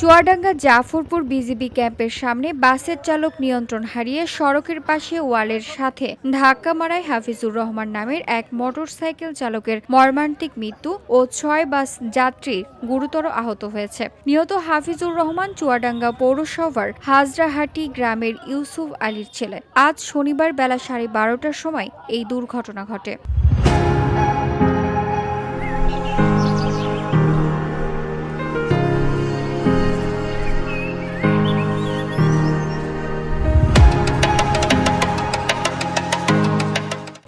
Chuadanga Jafarpur BGB ক্যাম্পের সামনে বাসের চালক নিয়ন্ত্রণ হারিয়ে সড়কের পাশে ওয়ালের সাথে ধাক্কা মারায় হাফিজুর রহমান নামের এক মোটরসাইকেল চালকের মর্মান্তিক মৃত্যু ও ছয় বাস যাত্রী গুরুতর আহত হয়েছে। নিহত হাফিজুর রহমান চুয়াডাঙ্গা পৌরসভার হাজরাহাটি গ্রামের ইউসুফ আলীর ছেলে। আজ শনিবার বেলা সাড়ে বারোটার সময় এই দুর্ঘটনা ঘটে।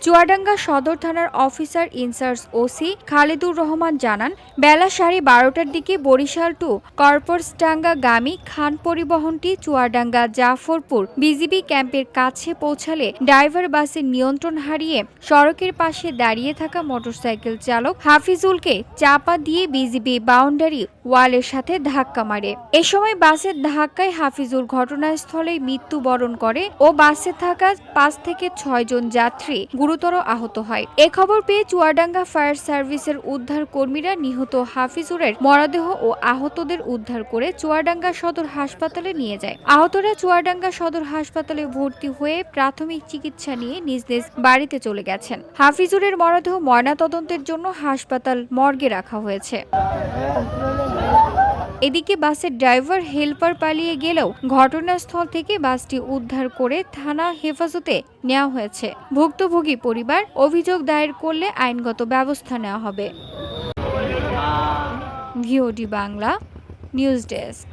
চুয়াডাঙ্গা সদর থানার officer in-charge OC Khaledur Rahman জানান, বেলা সাড়ে বারোটার দিকে বরিশাল টু কর্পসডাঙ্গা গামী খান পরিবহনটি চুয়াডাঙ্গা জাফরপুর বিজিবি ক্যাম্পের কাছে পৌঁছালে ড্রাইভার বাসের নিয়ন্ত্রণ হারিয়ে সড়কের পাশে দাঁড়িয়ে থাকা মোটরসাইকেল চালক হাফিজুলকে চাপা দিয়ে বিজিবি বাউন্ডারি ওয়ালের সাথে ধাক্কা মারে। এ সময় বাসের ধাক্কায় হাফিজুল ঘটনাস্থলে মৃত্যুবরণ করে ও বাসে থাকা পাঁচ থেকে ছয় জন যাত্রী গুরুতর আহত হয়। এ খবর পেয়ে চুয়াডাঙ্গা ফায়ার সার্ভিসের উদ্ধার কর্মীরা নিহত হাফিজুরের মরদেহ ও আহতদের উদ্ধার করে চুয়াডাঙ্গা সদর হাসপাতালে নিয়ে যায়। আহতরা চুয়াডাঙ্গা সদর হাসপাতালে ভর্তি হয়ে প্রাথমিক চিকিৎসা নিয়ে নিজ নিজ বাড়িতে চলে গেছেন। হাফিজুরের মরদেহ ময়নাতদন্তের জন্য হাসপাতাল মর্গে রাখা হয়েছে। এদিকে বাসের ড্রাইভার হেলপার পালিয়ে গেলেও ঘটনাস্থল থেকে বাসটি উদ্ধার করে থানা হেফাজতে নেওয়া হয়েছে। ভুক্তভোগী পরিবার অভিযোগ দায়ের করলে আইনগত ব্যবস্থা নেওয়া হবে। VOD Bangla news desk.